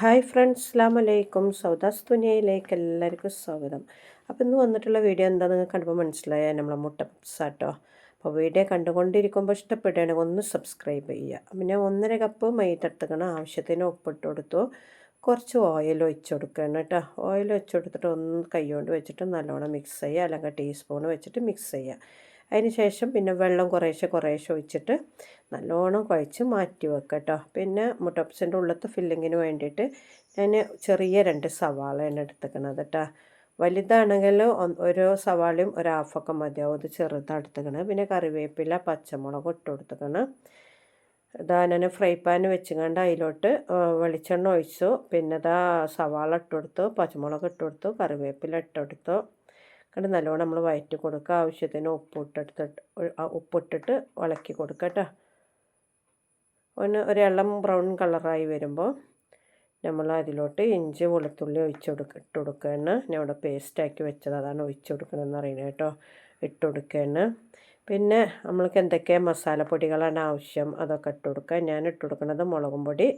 Hi friends അസ്ലാം വലൈക്കും സൗദാസ് തുനിയയിലേക്ക് എല്ലാവർക്കും സ്വാഗതം. അപ്പോൾ ഇന്ന് വന്നിട്ടുള്ള വീഡിയോ എന്താ നിങ്ങൾ കണ്ടപ്പോൾ മനസ്സിലായാൽ നമ്മളെ മുട്ട പപ്സാട്ടോ അപ്പോൾ വീഡിയോ കണ്ടുകൊണ്ടിരിക്കുമ്പോൾ ഇഷ്ടപ്പെടുകയാണെങ്കിൽ ഒന്ന് സബ്സ്ക്രൈബ് ചെയ്യുക. പിന്നെ ഒന്നര കപ്പ് മൈദ എടുത്തുക്കണം ആവശ്യത്തിന് ഉപ്പിട്ട് കൊടുത്തു. കുറച്ച് ഓയിൽ ഒഴിച്ച് കൊടുക്കണം കേട്ടോ. ഓയിൽ വെച്ച് കൊടുത്തിട്ട് ഒന്ന് കൈ കൊണ്ട് വെച്ചിട്ട് നല്ലോണം മിക്സ് ചെയ്യുക. അല്ലെങ്കിൽ ടീസ്പൂൺ വെച്ചിട്ട് മിക്സ് ചെയ്യുക. അതിന് ശേഷം പിന്നെ വെള്ളം കുറേശ്ശെ കുറേശ്ശെ ഒഴിച്ചിട്ട് നല്ലോണം കുഴച്ച് മാറ്റി വെക്കുക കേട്ടോ പിന്നെ മുട്ടപ്പസിന്റെ ഉള്ളത്തെ ഫില്ലിങ്ങിന് വേണ്ടിയിട്ട് ഞാൻ ചെറിയ രണ്ട് സവാളയാണ് എടുത്തേക്കണത് കേട്ടോ വലുതാണെങ്കിൽ ഒരു സവാളയും ഒരു ഹാഫൊക്കെ മതിയാവും. ഇത് ചെറുതാണ് എടുത്തേക്കണത്. പിന്നെ കറിവേപ്പില പച്ചമുളക് ഇട്ട് കൊടുത്തേക്കണം. ഇതാ ഫ്രൈ പാൻ വെച്ചുകൊണ്ട് അതിലോട്ട് വെളിച്ചെണ്ണ ഒഴിച്ചു. പിന്നെ ഇതാ സവാള ഇട്ട് കൊടുത്തു പച്ചമുളക് ഇട്ട് കൊടുത്തു കറിവേപ്പില ഇട്ട് കൊടുത്തു. കണ്ട് നല്ലോണം നമ്മൾ വയറ്റി കൊടുക്കുക. ആവശ്യത്തിന് ഉപ്പിട്ടെടുത്തിട്ട് ഉപ്പിട്ടിട്ട് ഇളക്കി കൊടുക്കുക കേട്ടോ. ഒന്ന് ഒരു ബ്രൗൺ കളറായി വരുമ്പോൾ നമ്മൾ അതിലോട്ട് ഇഞ്ചി വെളുത്തുള്ളി ഒഴിച്ച് കൊടുക്ക ഇട്ട് കൊടുക്കുകയാണ് ഞാൻ ഇവിടെ പേസ്റ്റാക്കി വെച്ചത് അതാണ് ഒഴിച്ച് കൊടുക്കണമെന്ന് അറിയുന്നത് കേട്ടോ. ഇട്ട് കൊടുക്കുകയാണ് പിന്നെ നമ്മൾക്ക് എന്തൊക്കെ മസാലപ്പൊടികളാണ് ആവശ്യം അതൊക്കെ ഇട്ട് കൊടുക്കുക. ഞാൻ ഇട്ട് കൊടുക്കുന്നത് മുളകും പൊടി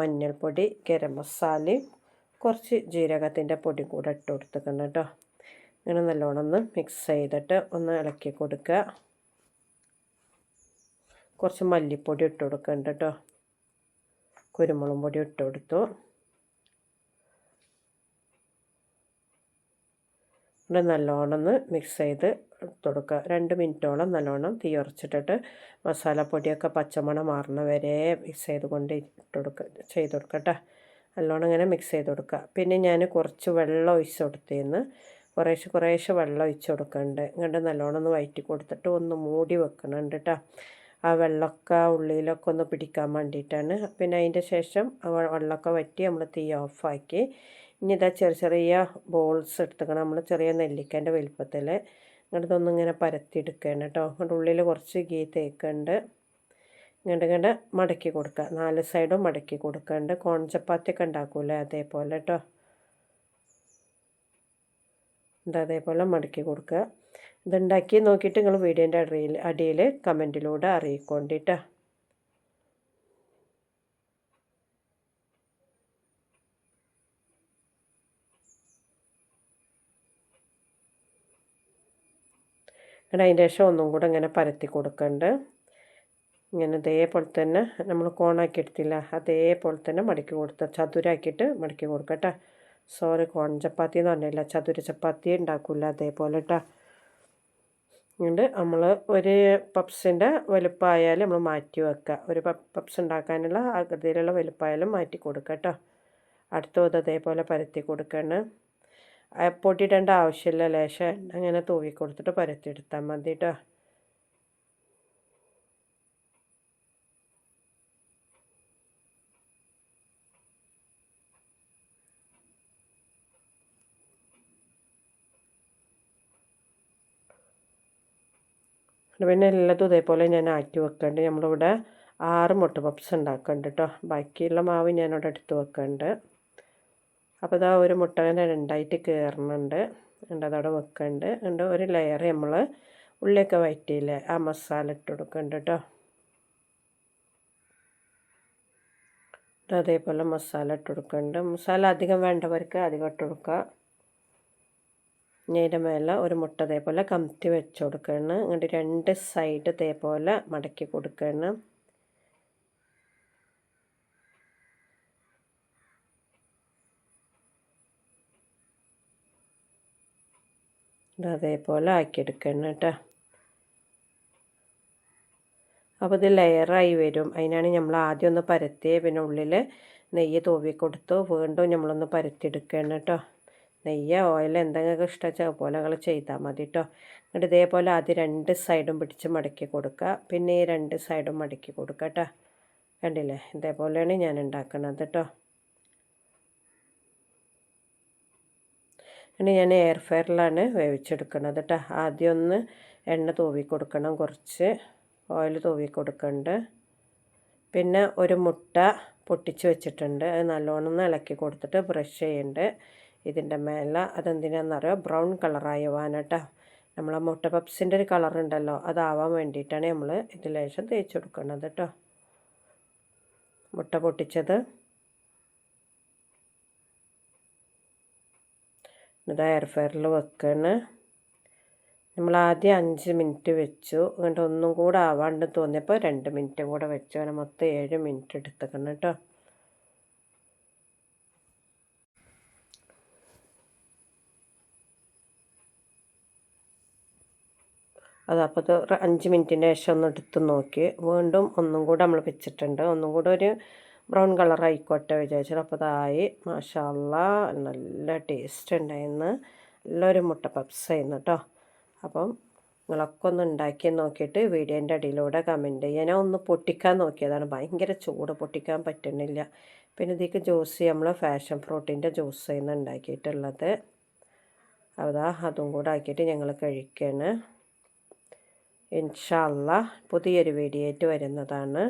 മഞ്ഞൾപ്പൊടി ഗരം മസാലയും കുറച്ച് ജീരകത്തിന്റെ പൊടി കൂടെ ഇട്ട് കൊടുത്തേക്കണം കേട്ടോ. ഇങ്ങനെ നല്ലോണം ഒന്ന് മിക്സ് ചെയ്തിട്ട് ഒന്ന് ഇളക്കി കൊടുക്കുക കുറച്ച് മല്ലിപ്പൊടി ഇട്ട് കൊടുക്കുന്നുണ്ട് കേട്ടോ കുരുമുളക് പൊടി ഇട്ട് കൊടുത്തു. ഇവിടെ നല്ലോണം ഒന്ന് മിക്സ് ചെയ്ത് കൊടുക്കുക രണ്ട് മിനിറ്റോളം നല്ലോണം തീ ഉറച്ചിട്ടിട്ട് മസാലപ്പൊടിയൊക്കെ പച്ചമണം മാറുന്ന വരെ മിക്സ് ചെയ്ത് കൊണ്ട് ഇട്ട് കൊടുക്കുക ചെയ്ത് കൊടുക്കട്ടെ. നല്ലോണം ഇങ്ങനെ മിക്സ് ചെയ്ത് കൊടുക്കുക പിന്നെ ഞാൻ കുറച്ച് വെള്ളം ഒഴിച്ച് കൊടുത്തേന്ന്. കുറേശ്ശെ കുറേശ്ശെ വെള്ളം ഒഴിച്ച് കൊടുക്കുന്നുണ്ട് ഇങ്ങോട്ട് നല്ലോണം ഒന്ന് വയറ്റി കൊടുത്തിട്ട് ഒന്ന് മൂടി വെക്കണുണ്ട് കേട്ടോ ആ വെള്ളമൊക്കെ ഉള്ളിലൊക്കെ ഒന്ന് പിടിക്കാൻ വേണ്ടിയിട്ടാണ് പിന്നെ അതിന്റെ ശേഷം വെള്ളമൊക്കെ വറ്റി നമ്മൾ തീ ഓഫാക്കി. ഇനി ഇതാ ചെറിയ ചെറിയ ബോൾസ് എടുത്തുക്കണം. നമ്മൾ ചെറിയ നെല്ലിക്കേന്റെ വലിപ്പത്തിൽ ഇങ്ങോട്ട് ഇങ്ങനെ പരത്തിയെടുക്കുകയാണ് കേട്ടോ അങ്ങോട്ട് ഉള്ളിൽ കുറച്ച് ഗീ തേക്കുന്നുണ്ട് ഇങ്ങോട്ട് ഇങ്ങോട്ട് മടക്കി കൊടുക്കുക നാല് സൈഡും മടക്കി കൊടുക്കുന്നുണ്ട് കോൺ ചപ്പാത്തി ഒക്കെ ഉണ്ടാക്കൂലേ അതേപോലെ കേട്ടോ ഇത് അതേപോലെ മടക്കി കൊടുക്കുക. ഇതുണ്ടാക്കി നോക്കിയിട്ട് നിങ്ങൾ വീഡിയോന്റെ അടിയിൽ അടിയിൽ കമന്റിലൂടെ അറിയിക്കൊണ്ടിട്ടാ. അതിന്റെ ശേഷം ഒന്നും കൂടെ ഇങ്ങനെ പരത്തി കൊടുക്കണ്ട്. ഇങ്ങനെ ഇതേപോലെ തന്നെ നമ്മൾ കോണാക്കി എടുത്തില്ല. അതേപോലെ തന്നെ മടക്കി കൊടുത്ത ചതുരാക്കിയിട്ട് മടക്കി കൊടുക്കട്ടെ. സോറി കോൺ ചപ്പാത്തി എന്ന് പറഞ്ഞില്ല? ചതുര ചപ്പാത്തി ഉണ്ടാക്കില്ല അതേപോലെ കേട്ടോ ഉണ്ട് നമ്മൾ ഒരു പപ്സിന്റെ വലുപ്പമായാലും നമ്മൾ മാറ്റി വെക്കുക ഒരു പപ്സ് ഉണ്ടാക്കാനുള്ള ആകൃതിയിലുള്ള വലുപ്പമായാലും മാറ്റി കൊടുക്കുക കേട്ടോ അടുത്തത് അതേപോലെ പരത്തി കൊടുക്കണം. പൊട്ടിയിടേണ്ട ആവശ്യമില്ല ലേശം അങ്ങനെ തൂവി കൊടുത്തിട്ട് പരത്തി എടുത്താൽ മതി കേട്ടോ പിന്നെ എല്ലാതും ഇതേപോലെ ഞാൻ ആറ്റി വെക്കുന്നുണ്ട് നമ്മളിവിടെ ആറ് മുട്ട പപ്സ് ഉണ്ടാക്കുന്നുണ്ട് കേട്ടോ ബാക്കിയുള്ള മാവ് ഞാനിവിടെ എടുത്ത് വെക്കുന്നുണ്ട് അപ്പോൾ ഇതാ ഒരു മുട്ട തന്നെ രണ്ടായിട്ട് കയറുന്നുണ്ട് ഉണ്ട് അതവിടെ വെക്കുന്നുണ്ട് ഉണ്ട് ഒരു ലെയർ നമ്മൾ ഉള്ളിയൊക്കെ വയറ്റിയില്ലേ ആ മസാല ഇട്ട് കൊടുക്കുന്നുണ്ട് കേട്ടോ അതേപോലെ മസാല ഇട്ട് കൊടുക്കുന്നുണ്ട് മസാല അധികം വേണ്ടവർക്ക് അധികം ഇട്ട് കൊടുക്കുക ഇനി മേലെ ഒരു മുട്ട ഇതേപോലെ കമത്തി വെച്ച് കൊടുക്കണം ഇങ്ങോട്ട് രണ്ട് സൈഡ് ഇതേപോലെ മടക്കി കൊടുക്കണം അതേപോലെ ആക്കിയെടുക്കണം കേട്ടോ. അപ്പോൾ ഇത് ലെയറായി വരും. അതിനാണ് നമ്മൾ ആദ്യം ഒന്ന് പരത്തി പിന്നെ ഉള്ളിൽ നെയ്യ് തൂവി വീണ്ടും നമ്മളൊന്ന് പരത്തിയെടുക്കണം കേട്ടോ. നെയ്യോ ഓയിൽ എന്തെങ്കിലും ഇഷ്ടം പോലെ നിങ്ങൾ ചെയ്താൽ മതി കേട്ടോ എന്നിട്ട് ഇതേപോലെ ആദ്യം രണ്ട് സൈഡും പിടിച്ച് മടക്കി കൊടുക്കുക. പിന്നെ ഈ രണ്ട് സൈഡും മടക്കി കൊടുക്കുക കേട്ടോ കണ്ടില്ലേ? ഇതേപോലെയാണ് ഞാൻ ഉണ്ടാക്കുന്നത് കേട്ടോ ഇനി ഞാൻ എയർ ഫെയറിലാണ് വേവിച്ചെടുക്കുന്നത് കേട്ടോ ആദ്യം ഒന്ന് എണ്ണ തൂവി കൊടുക്കണം കുറച്ച്. ഓയിൽ തൂവി കൊടുക്കുന്നുണ്ട് പിന്നെ ഒരു മുട്ട പൊട്ടിച്ച് വെച്ചിട്ടുണ്ട്. അത് നല്ലോണം ഇളക്കി കൊടുത്തിട്ട് ബ്രഷ് ചെയ്യുന്നുണ്ട് ഇതിന്റെ മേലെ അതെന്തിനാണെന്നറിയോ ബ്രൗൺ കളറായി പോകാനട്ടോ നമ്മളെ മുട്ട പപ്സിന്റെ ഒരു കളറുണ്ടല്ലോ അതാവാൻ വേണ്ടിയിട്ടാണ് നമ്മൾ ഇതിൽ ശേഷം തേച്ച് കൊടുക്കുന്നത് കേട്ടോ. മുട്ട പൊട്ടിച്ചത്. ഇത് എയർ ഫയറിൽ വെക്കണ്. നമ്മൾ ആദ്യം അഞ്ച് മിനിറ്റ് വെച്ചു. എന്നിട്ട് ഒന്നും കൂടെ ആവാണ്ട് തോന്നിയപ്പോൾ രണ്ട് മിനിറ്റ് കൂടെ വെച്ചു. അങ്ങനെ മൊത്തം ഏഴ് മിനിറ്റ് എടുത്തേക്കണം കേട്ടോ. അത് അപ്പോൾ ഇത് അഞ്ച് മിനിറ്റിന് ശേഷം ഒന്ന് എടുത്ത് നോക്കി. വീണ്ടും ഒന്നും കൂടെ നമ്മൾ വെച്ചിട്ടുണ്ട്. ഒന്നും കൂടെ ഒരു ബ്രൗൺ കളർ ആയിക്കോട്ടെ വിചാരിച്ചത് അപ്പോൾ അതായി മാഷാല്ല നല്ല ടേസ്റ്റ് ഉണ്ടായിരുന്നു നല്ലൊരു മുട്ട പപ്സ് ആയിരുന്നു കേട്ടോ അപ്പം നിങ്ങളൊക്കെ ഒന്ന് ഉണ്ടാക്കി നോക്കിയിട്ട് വീഡിയോന്റെ അടിയിലൂടെ കമന്റ് ചെയ്യുക ഞാൻ ഒന്ന് പൊട്ടിക്കാൻ നോക്കിയതാണ്. ഭയങ്കര ചൂട്. പൊട്ടിക്കാൻ പറ്റുന്നില്ല. പിന്നെ ഇതിലേക്ക് ജ്യൂസ് നമ്മൾ ഫാഷൻ ഫ്രൂട്ടിന്റെ ജ്യൂസ് ചെയ്യുന്ന ഉണ്ടാക്കിയിട്ടുള്ളത് അതാ അതും കൂടെ ആക്കിയിട്ട് ഞങ്ങൾ കഴിക്കുകയാണ് ഇൻഷാല്ല പുതിയൊരു വീഡിയോ ആയിട്ട് വരുന്നതാണ്.